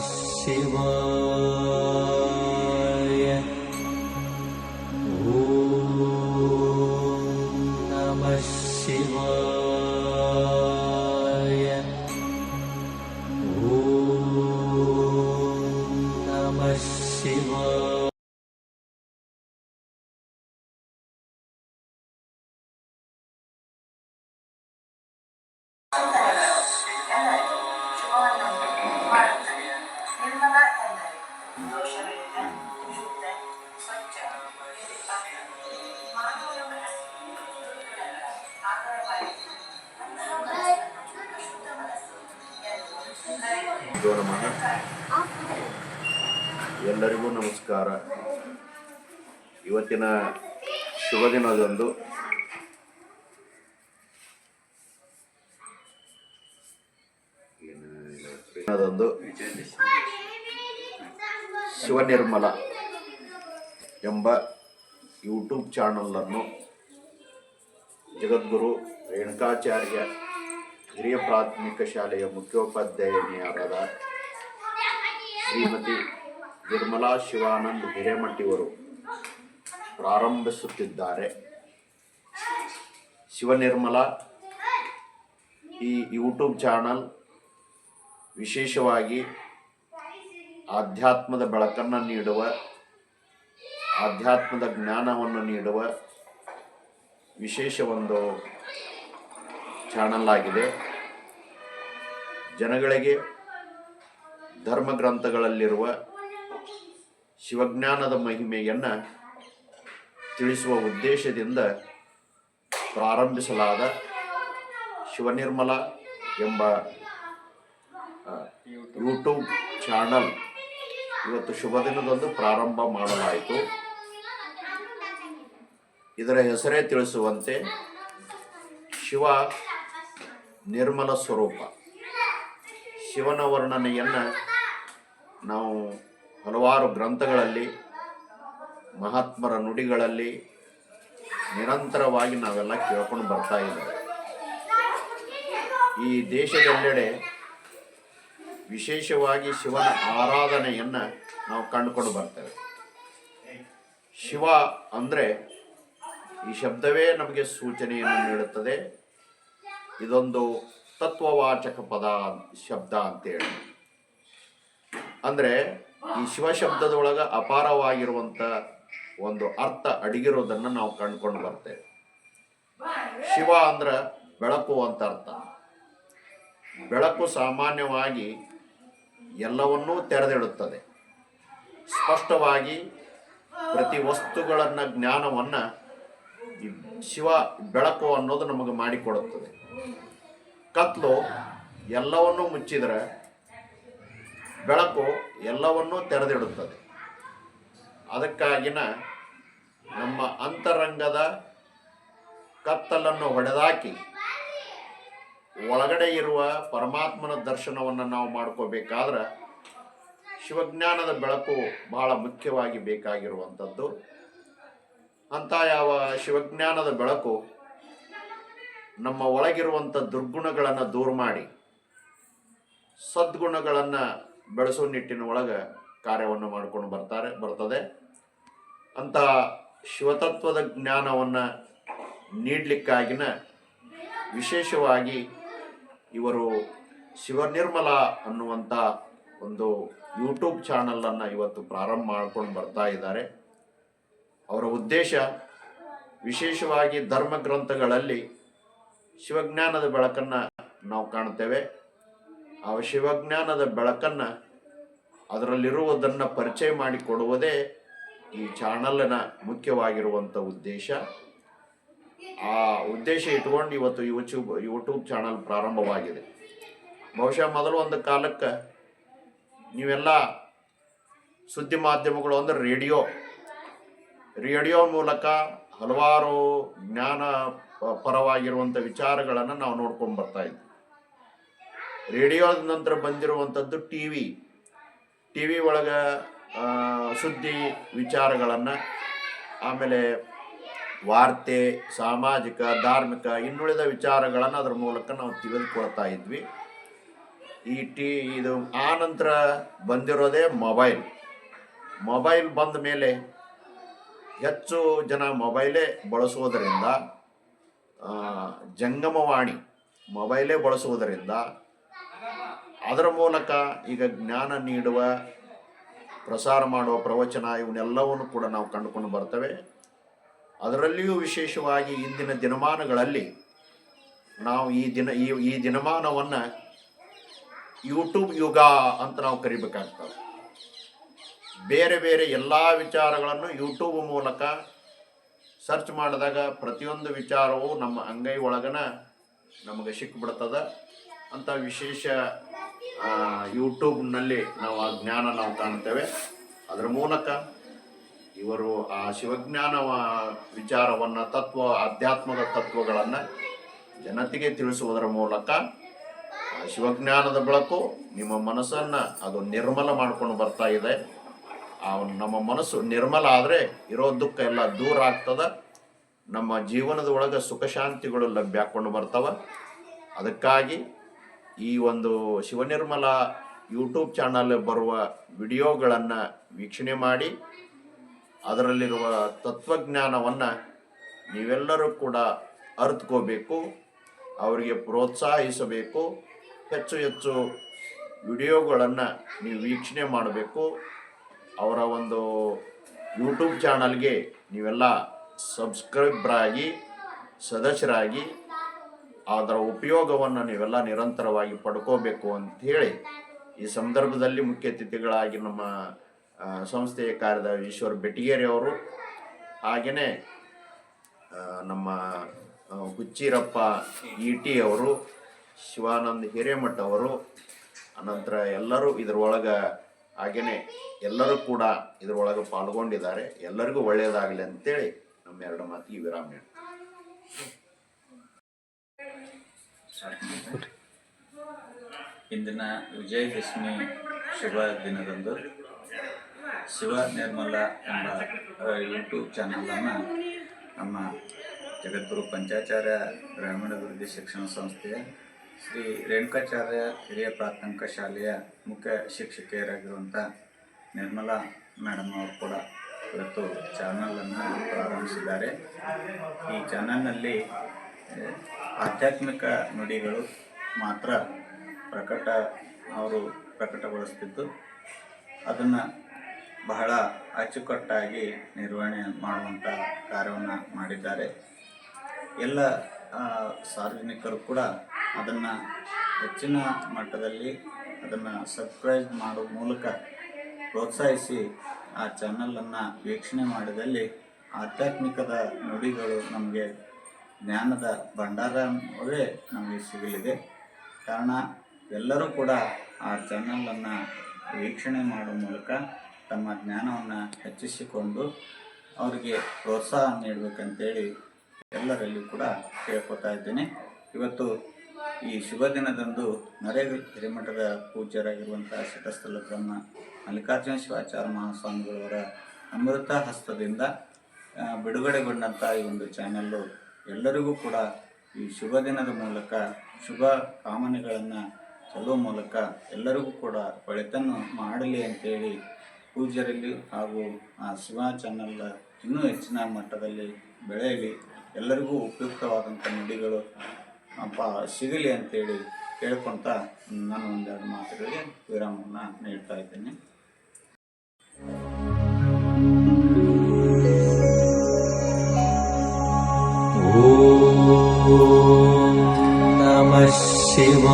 शिव ॐ नमः शिवाय। ॐ नमः शिव ಎಲ್ಲರಿಗೂ ನಮಸ್ಕಾರ. ಇವತ್ತಿನ ಶುಭ ದಿನದಂದು ದಿನದಂದು ಶಿವನಿರ್ಮಲ ಎಂಬ ಯೂಟ್ಯೂಬ್ ಚಾನಲನ್ನು ಜಗದ್ಗುರು ರೇಣುಕಾಚಾರ್ಯ ಹಿರಿಯ ಪ್ರಾಥಮಿಕ ಶಾಲೆಯ ಮುಖ್ಯೋಪಾಧ್ಯಾಯನಿಯಾದ ಶ್ರೀಮತಿ ನಿರ್ಮಲಾ ಶಿವಾನಂದ್ ಹಿರೇಮಠಿಯವರು ಪ್ರಾರಂಭಿಸುತ್ತಿದ್ದಾರೆ. ಶಿವನಿರ್ಮಲ ಈ ಯೂಟ್ಯೂಬ್ ಚಾನಲ್ ವಿಶೇಷವಾಗಿ ಆಧ್ಯಾತ್ಮದ ಬೆಳಕನ್ನು ನೀಡುವ ಆಧ್ಯಾತ್ಮದ ಜ್ಞಾನವನ್ನು ನೀಡುವ ವಿಶೇಷ ಒಂದು ಚಾನಲ್ ಆಗಿದೆ. ಜನಗಳಿಗೆ ಧರ್ಮ ಗ್ರಂಥಗಳಲ್ಲಿರುವ ಶಿವಜ್ಞಾನದ ಮಹಿಮೆಯನ್ನು ತಿಳಿಸುವ ಉದ್ದೇಶದಿಂದ ಪ್ರಾರಂಭಿಸಲಾದ ಶಿವನಿರ್ಮಲ ಎಂಬ ಯೂಟ್ಯೂಬ್ ಚಾನಲ್ ಇವತ್ತು ಶುಭ ದಿನದಂದು ಪ್ರಾರಂಭ ಮಾಡಲಾಯಿತು. ಇದರ ಹೆಸರೇ ತಿಳಿಸುವಂತೆ ಶಿವ ನಿರ್ಮಲ ಸ್ವರೂಪ. ಶಿವನ ವರ್ಣನೆಯನ್ನು ನಾವು ಹಲವಾರು ಗ್ರಂಥಗಳಲ್ಲಿ, ಮಹಾತ್ಮರ ನುಡಿಗಳಲ್ಲಿ ನಿರಂತರವಾಗಿ ನಾವೆಲ್ಲ ಕೇಳ್ಕೊಂಡು ಬರ್ತಾ ಇದ್ದೇವೆ. ಈ ದೇಶದೆಲ್ಲೆಡೆ ವಿಶೇಷವಾಗಿ ಶಿವನ ಆರಾಧನೆಯನ್ನು ನಾವು ಕಂಡುಕೊಂಡು ಬರ್ತೇವೆ. ಶಿವ ಅಂದರೆ ಈ ಶಬ್ದವೇ ನಮಗೆ ಸೂಚನೆಯನ್ನು ನೀಡುತ್ತದೆ. ಇದೊಂದು ತತ್ವವಾಚಕ ಪದ ಶಬ್ದ ಅಂತೇಳಿ. ಅಂದರೆ ಈ ಶಿವಶಬ್ದದೊಳಗೆ ಅಪಾರವಾಗಿರುವಂಥ ಒಂದು ಅರ್ಥ ಅಡಗಿರೋದನ್ನು ನಾವು ಕಂಡುಕೊಂಡು ಬರ್ತೇವೆ. ಶಿವ ಅಂದ್ರೆ ಬೆಳಕು ಅಂತ ಅರ್ಥ. ಬೆಳಕು ಸಾಮಾನ್ಯವಾಗಿ ಎಲ್ಲವನ್ನೂ ತೆರೆದಿಡುತ್ತದೆ. ಸ್ಪಷ್ಟವಾಗಿ ಪ್ರತಿ ವಸ್ತುಗಳನ್ನು ಜ್ಞಾನವನ್ನು ಶಿವ ಬೆಳಕು ಅನ್ನೋದು ನಮಗೆ ಮಾಡಿಕೊಡುತ್ತದೆ. ಕತ್ಲು ಎಲ್ಲವನ್ನೂ ಮುಚ್ಚಿದರೆ ಬೆಳಕು ಎಲ್ಲವನ್ನೂ ತೆರೆದಿಡುತ್ತದೆ. ಅದಕ್ಕಾಗಿನ ನಮ್ಮ ಅಂತರಂಗದ ಕತ್ತಲನ್ನು ಹೊಡೆದಾಕಿ ಒಳಗಡೆ ಇರುವ ಪರಮಾತ್ಮನ ದರ್ಶನವನ್ನು ನಾವು ಮಾಡ್ಕೋಬೇಕಾದ್ರೆ ಶಿವಜ್ಞಾನದ ಬೆಳಕು ಬಹಳ ಮುಖ್ಯವಾಗಿ ಬೇಕಾಗಿರುವಂಥದ್ದು. ಅಂಥ ಯಾವ ಶಿವಜ್ಞಾನದ ಬೆಳಕು ನಮ್ಮ ಒಳಗಿರುವಂಥ ದುರ್ಗುಣಗಳನ್ನು ದೂರ ಮಾಡಿ ಸದ್ಗುಣಗಳನ್ನು ಬೆಳೆಸೋ ನಿಟ್ಟಿನ ಒಳಗೆ ಕಾರ್ಯವನ್ನು ಮಾಡಿಕೊಂಡು ಬರ್ತಾರೆ, ಬರ್ತದೆ. ಅಂತ ಶಿವತತ್ವದ ಜ್ಞಾನವನ್ನು ನೀಡಲಿಕ್ಕಾಗಿನ ವಿಶೇಷವಾಗಿ ಇವರು ಶಿವನಿರ್ಮಲ ಅನ್ನುವಂಥ ಒಂದು ಯೂಟ್ಯೂಬ್ ಚಾನಲನ್ನು ಇವತ್ತು ಪ್ರಾರಂಭ ಮಾಡ್ಕೊಂಡು ಬರ್ತಾ ಇದ್ದಾರೆ. ಅವರ ಉದ್ದೇಶ ವಿಶೇಷವಾಗಿ ಧರ್ಮ ಗ್ರಂಥಗಳಲ್ಲಿ ಶಿವಜ್ಞಾನದ ಬೆಳಕನ್ನು ನಾವು ಕಾಣ್ತೇವೆ ಆ ಶಿವಜ್ಞಾನದ ಬೆಳಕನ್ನು ಅದರಲ್ಲಿರುವುದನ್ನು ಪರಿಚಯ ಮಾಡಿಕೊಡುವುದೇ ಈ ಚಾನಲ್ನ ಮುಖ್ಯವಾಗಿರುವಂಥ ಉದ್ದೇಶ. ಆ ಉದ್ದೇಶ ಇಟ್ಕೊಂಡು ಇವತ್ತು ಯೂಟ್ಯೂಬ್ ಯೂಟ್ಯೂಬ್ ಚಾನಲ್ ಪ್ರಾರಂಭವಾಗಿದೆ. ಬಹುಶಃ ಮೊದಲು ಒಂದು ಕಾಲಕ್ಕೆ ನೀವೆಲ್ಲ ಸುದ್ದಿ ಮಾಧ್ಯಮಗಳು ಅಂದರೆ ರೇಡಿಯೋ ರೇಡಿಯೋ ಮೂಲಕ ಹಲವಾರು ಜ್ಞಾನ ಪರವಾಗಿರುವಂಥ ವಿಚಾರಗಳನ್ನು ನಾವು ನೋಡ್ಕೊಂಡು ಬರ್ತಾ ಇದ್ವಿ. ರೇಡಿಯೋದ ನಂತರ ಬಂದಿರುವಂಥದ್ದು ಟಿ ವಿ. ಟಿ ವಿ ಒಳಗೆ ಸುದ್ದಿ ವಿಚಾರಗಳನ್ನು, ಆಮೇಲೆ ವಾರ್ತೆ, ಸಾಮಾಜಿಕ, ಧಾರ್ಮಿಕ, ಇನ್ನುಳಿದ ವಿಚಾರಗಳನ್ನು ಅದರ ಮೂಲಕ ನಾವು ತಿಳಿದುಕೊಳ್ತಾ ಇದ್ವಿ. ಈ ಟಿ, ಇದು ಆ ನಂತರ ಬಂದಿರೋದೇ ಮೊಬೈಲ್. ಮೊಬೈಲ್ ಬಂದ ಮೇಲೆ ಹೆಚ್ಚು ಜನ ಮೊಬೈಲೇ ಬಳಸುವುದರಿಂದ ಜಂಗಮವಾಣಿ ಮೊಬೈಲೇ ಬಳಸುವುದರಿಂದ ಅದರ ಮೂಲಕ ಈಗ ಜ್ಞಾನ ನೀಡುವ, ಪ್ರಸಾರ ಮಾಡುವ ಪ್ರವಚನ ಇವನ್ನೆಲ್ಲವನ್ನು ಕೂಡ ನಾವು ಕಂಡುಕೊಂಡು ಬರ್ತವೆ. ಅದರಲ್ಲಿಯೂ ವಿಶೇಷವಾಗಿ ಇಂದಿನ ದಿನಮಾನಗಳಲ್ಲಿ ನಾವು ಈ ದಿನ, ಈ ಈ ದಿನಮಾನವನ್ನು ಯೂಟ್ಯೂಬ್ ಯುಗ ಅಂತ ನಾವು ಕರಿಬೇಕಾಗ್ತದೆ. ಬೇರೆ ಬೇರೆ ಎಲ್ಲ ವಿಚಾರಗಳನ್ನು ಯೂಟ್ಯೂಬ್ ಮೂಲಕ ಸರ್ಚ್ ಮಾಡಿದಾಗ ಪ್ರತಿಯೊಂದು ವಿಚಾರವು ನಮ್ಮ ಅಂಗೈ ಒಳಗನ ನಮಗೆ ಸಿಕ್ಬಿಡ್ತದ. ಅಂತ ವಿಶೇಷ ಯೂಟ್ಯೂಬ್ನಲ್ಲಿ ನಾವು ಆ ಜ್ಞಾನ ನಾವು ಕಾಣ್ತೇವೆ. ಅದರ ಮೂಲಕ ಇವರು ಆ ಶಿವಜ್ಞಾನ ವಿಚಾರವನ್ನು, ತತ್ವ, ಆಧ್ಯಾತ್ಮದ ತತ್ವಗಳನ್ನು ಜನತೆಗೆ ತಿಳಿಸುವುದರ ಮೂಲಕ ಶಿವಜ್ಞಾನದ ಬೆಳಕು ನಿಮ್ಮ ಮನಸ್ಸನ್ನು ಅದು ನಿರ್ಮಲ ಮಾಡ್ಕೊಂಡು ಬರ್ತಾ ಇದೆ. ಆ ನಮ್ಮ ಮನಸ್ಸು ನಿರ್ಮಲ ಆದರೆ ಇರೋ ದುಃಖ ಎಲ್ಲ ದೂರ ಆಗ್ತದ. ನಮ್ಮ ಜೀವನದ ಒಳಗೆ ಸುಖ ಶಾಂತಿಗಳು ಲಭ್ಯ ಹಾಕ್ಕೊಂಡು ಬರ್ತವೆ. ಅದಕ್ಕಾಗಿ ಈ ಒಂದು ಶಿವನಿರ್ಮಲ ಯೂಟ್ಯೂಬ್ ಚಾನಲ್ ಬರುವ ವಿಡಿಯೋಗಳನ್ನು ವೀಕ್ಷಣೆ ಮಾಡಿ, ಅದರಲ್ಲಿರುವ ತತ್ವಜ್ಞಾನವನ್ನು ನೀವೆಲ್ಲರೂ ಕೂಡ ಅರ್ಥಕೋಬೇಕು ಅವರಿಗೆ ಪ್ರೋತ್ಸಾಹಿಸಬೇಕು, ಹೆಚ್ಚು ಹೆಚ್ಚು ವಿಡಿಯೋಗಳನ್ನು ನೀವು ವೀಕ್ಷಣೆ ಮಾಡಬೇಕು. ಅವರ ಒಂದು ಯೂಟ್ಯೂಬ್ ಚಾನಲ್ಗೆ ನೀವೆಲ್ಲ ಸಬ್ಸ್ಕ್ರೈಬ್ರಾಗಿ, ಸದಸ್ಯರಾಗಿ ಅದರ ಉಪಯೋಗವನ್ನು ನೀವೆಲ್ಲ ನಿರಂತರವಾಗಿ ಪಡ್ಕೋಬೇಕು ಅಂತ ಹೇಳಿ ಈ ಸಂದರ್ಭದಲ್ಲಿ ಮುಖ್ಯ ಅತಿಥಿಗಳಾಗಿ ನಮ್ಮ ಸಂಸ್ಥೆಯ ಕಾರ್ಯದ ಈಶ್ವರ್ ಬೆಟಗೇರಿ ಅವರು ಹಾಗೆಯೇ ನಮ್ಮ ಹುಚ್ಚಿರಪ್ಪ ಇ ಟಿ ಅವರು, ಶಿವಾನಂದ್ ಹಿರೇಮಠ ಅವರು, ಅನಂತರ ಎಲ್ಲರೂ ಇದರೊಳಗೆ ಹಾಗೆಯೇ ಎಲ್ಲರೂ ಕೂಡ ಇದರೊಳಗೆ ಪಾಲ್ಗೊಂಡಿದ್ದಾರೆ ಎಲ್ಲರಿಗೂ ಒಳ್ಳೆಯದಾಗಲಿ ಅಂತೇಳಿ ನಮ್ಮ ಎರಡು ಮಾತಿಗೆ ವಿರಾಮ. ಇಂದಿನ ವಿಜಯದಶಮಿ ಶುಭ ದಿನದಂದು ಶಿವ ನಿರ್ಮಲ ಎಂಬ ಯೂಟ್ಯೂಬ್ ಚಾನಲನ್ನು ನಮ್ಮ ಜಗದ್ಗುರು ಪಂಚಾಚಾರ್ಯ ಗ್ರಾಮೀಣಾಭಿವೃದ್ಧಿ ಶಿಕ್ಷಣ ಸಂಸ್ಥೆಯ ಶ್ರೀ ರೇಣುಕಾಚಾರ್ಯ ಹಿರಿಯ ಪ್ರಾಥಮಿಕ ಶಾಲೆಯ ಮುಖ್ಯ ಶಿಕ್ಷಕಿಯರಾಗಿರುವಂಥ ನಿರ್ಮಲಾ ಮೇಡಮ್ ಅವರು ಕೂಡ ಇವತ್ತು ಚಾನಲನ್ನು ಪ್ರಾರಂಭಿಸಿದ್ದಾರೆ. ಈ ಚಾನಲ್ನಲ್ಲಿ ಆಧ್ಯಾತ್ಮಿಕ ನುಡಿಗಳು ಮಾತ್ರ ಪ್ರಕಟ, ಅವರು ಪ್ರಕಟಗೊಳಿಸ್ತಿದ್ದು, ಅದನ್ನು ಬಹಳ ಅಚ್ಚುಕಟ್ಟಾಗಿ ನಿರ್ವಹಣೆ ಮಾಡುವಂಥ ಕಾರ್ಯವನ್ನು ಮಾಡಿದ್ದಾರೆ. ಎಲ್ಲ ಸಾರ್ವಜನಿಕರು ಕೂಡ ಅದನ್ನು ಹೆಚ್ಚಿನ ಮಟ್ಟದಲ್ಲಿ ಅದನ್ನು ಸಬ್ಸ್ಕ್ರೈಬ್ ಮಾಡುವ ಮೂಲಕ ಪ್ರೋತ್ಸಾಹಿಸಿ ಆ ಚಾನಲನ್ನು ವೀಕ್ಷಣೆ ಮಾಡಿದಲ್ಲಿ ಆಧ್ಯಾತ್ಮಿಕದ ನುಡಿಗಳು ನಮಗೆ ಜ್ಞಾನದ ಭಂಡಾರವೇ ನಮಗೆ ಸಿಗಲಿದೆ. ಕಾರಣ ಎಲ್ಲರೂ ಕೂಡ ಆ ಚಾನಲನ್ನು ವೀಕ್ಷಣೆ ಮಾಡುವ ಮೂಲಕ ತಮ್ಮ ಜ್ಞಾನವನ್ನು ಹೆಚ್ಚಿಸಿಕೊಂಡು ಅವರಿಗೆ ಪ್ರೋತ್ಸಾಹ ನೀಡಬೇಕಂತೇಳಿ ಎಲ್ಲರಲ್ಲಿ ಕೂಡ ಕೇಳ್ಕೊತಾ ಇದ್ದೇನೆ. ಇವತ್ತು ಈ ಶುಭ ದಿನದಂದು ನರೇಗ ಹಿರಿಮಠದ ಪೂಜ್ಯರಾಗಿರುವಂತಹ ಶತಸ್ಥಲ ಬ್ರಹ್ಮ ಮಲ್ಲಿಕಾರ್ಜುನ ಶಿವಾಚಾರ್ಯ ಮಹಾಸ್ವಾಮಿಗಳವರ ಅಮೃತ ಹಸ್ತದಿಂದ ಬಿಡುಗಡೆಗೊಂಡಂಥ ಈ ಒಂದು ಚಾನಲ್ಲು ಎಲ್ಲರಿಗೂ ಕೂಡ ಈ ಶುಭ ದಿನದ ಮೂಲಕ ಶುಭ ಕಾಮನೆಗಳನ್ನು ಚೆಲ್ಲುವ ಮೂಲಕ ಎಲ್ಲರಿಗೂ ಕೂಡ ಒಳಿತನ್ನು ಮಾಡಲಿ ಅಂತೇಳಿ ಪೂಜ್ಯರಲ್ಲಿ ಹಾಗೂ ಆ ಶಿವ ಚಾನಲ್ ಇನ್ನೂ ಹೆಚ್ಚಿನ ಮಟ್ಟದಲ್ಲಿ ಬೆಳೆಯಲಿ. ಎಲ್ಲರಿಗೂ ಉಪಯುಕ್ತವಾದಂಥ ನುಡಿಗಳು ಅಪ್ಪ ಸಿಗಲಿ ಅಂತೇಳಿ ಕೇಳ್ಕೊಳ್ತಾ ನಾನು ಒಂದೆರಡು ಮಾತುಗಳಿಗೆ ವಿರಾಮವನ್ನು ನೀಡ್ತಾ ಇದ್ದೇನೆ. ಓ ನಮ ಶಿವ